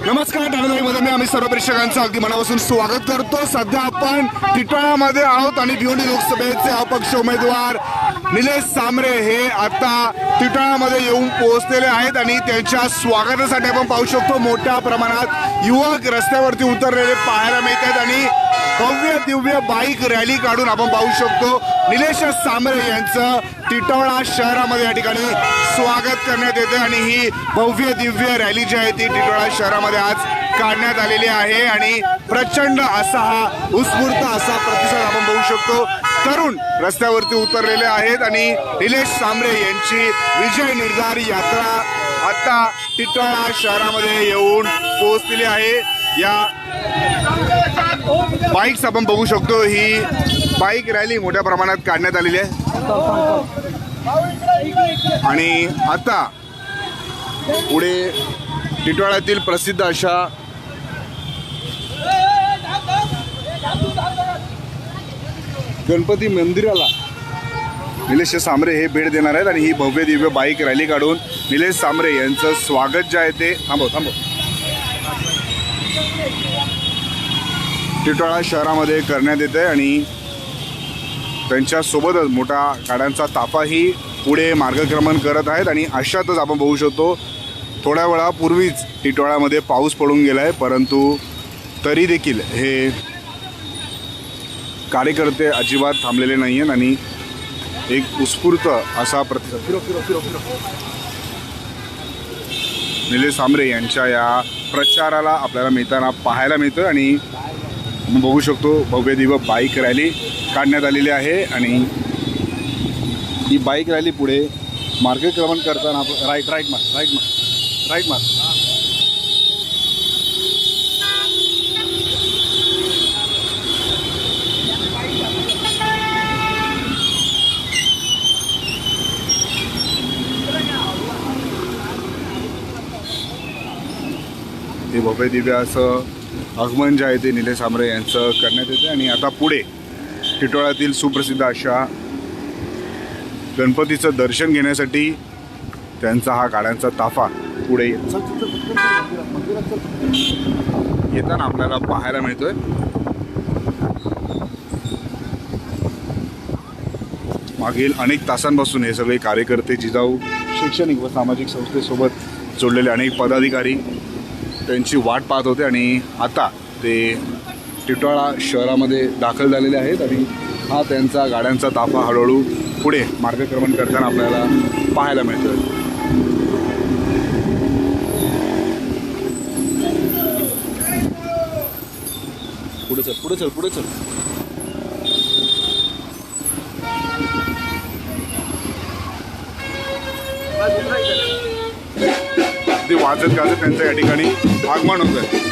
नमस्कारमध्ये मी आम्ही सर्व प्रेक्षकांचं अगदी मनापासून स्वागत करतो. सध्या आपण टिटवाळामध्ये आहोत आणि भिवंडी लोकसभेचे अपक्ष उमेदवार निलेश सामरे हे आता टिटवाळामध्ये येऊन पोहोचलेले आहेत आणि त्यांच्या स्वागतासाठी आपण पाहू शकतो मोठ्या प्रमाणात युवक रस्त्यावरती उतरलेले पाहायला मिळत आहेत आणि दिव्य बाईक रॅली काढून आपण पाहू शकतो. निलेश सामरे यांचं टिटोळा शहरामध्ये या ठिकाणी स्वागत करण्यात येते आणि ही भव्य दिव्य रॅली जी आहे ती टिटोळा शहरामध्ये आज काढण्यात आलेली आहे. आणि प्रचंड असा हा उत्स्फूर्त असा प्रतिसाद आपण बघू शकतो. तरुण रस्त्यावरती उतरलेले आहेत आणि निलेश सामरे यांची विजय निर्धार यात्रा आता टिटोळा शहरामध्ये येऊन पोहोचलेली आहे. या बाईक्स आपण बघू शकतो. ही बाईक रॅली मोठ्या प्रमाणात काढण्यात आलेली आहे. आणि आता पुढे टिटवाळ्यातील प्रसिद्ध अशा गणपती मंदिराला निलेश सामरे हे भेट देणार आहेत. आणि ही भव्य दिव्य बाईक रॅली काढून निलेश सामरे यांचं स्वागत जे आहे ते थांबव थांबव. टिटवाळा शहरामध्ये करण्यात येते आणि त्यांच्यासोबतच मोठा गाड्यांचा ताफाही पुढे मार्गक्रमण करत आहेत आणि अशातच आपण बघू शकतो थोड्या वेळापूर्वीच टिटवाळ्यामध्ये पाऊस पडून गेला आहे परंतु तरी देखील हे कार्यकर्ते अजिबात थांबलेले नाही आहेत आणि एक उत्स्फूर्त असा प्रतिसाद निलेश सांबरे यांच्या या प्रचाराला आपल्याला मिळताना पाहायला मिळतं आणि बघू शकतो भव्य दिव्य बाईक रॅली काढण्यात आलेली आहे आणि ही बाईक रॅली पुढे मार्गक्रमण करताना राईट राईट मार राईट मार राईट मार हे भव्य दिव्य असं आगमन जे आहे ते निलेश आमरे यांचं करण्यात येते आणि आता पुढे टिटोळ्यातील सुप्रसिद्ध अशा गणपतीचं दर्शन घेण्यासाठी त्यांचा हा गाड्यांचा ताफा पुढे येताना आपल्याला पाहायला मिळतोय. मागील अनेक तासांपासून हे सगळे कार्यकर्ते जिजाऊ शैक्षणिक व सामाजिक संस्थेसोबत जोडलेले अनेक पदाधिकारी त्यांची वाट पाहत होते आणि आता ते टिटवाळा शहरामध्ये दाखल झालेले आहेत आणि हा त्यांचा गाड्यांचा ताफा हळूहळू पुढे मार्गक्रमण करताना आपल्याला पाहायला मिळतं पुढे चल पुढे चल पुढे चल. ते वाजत गाजत त्यांचं या ठिकाणी आगमन होत आहे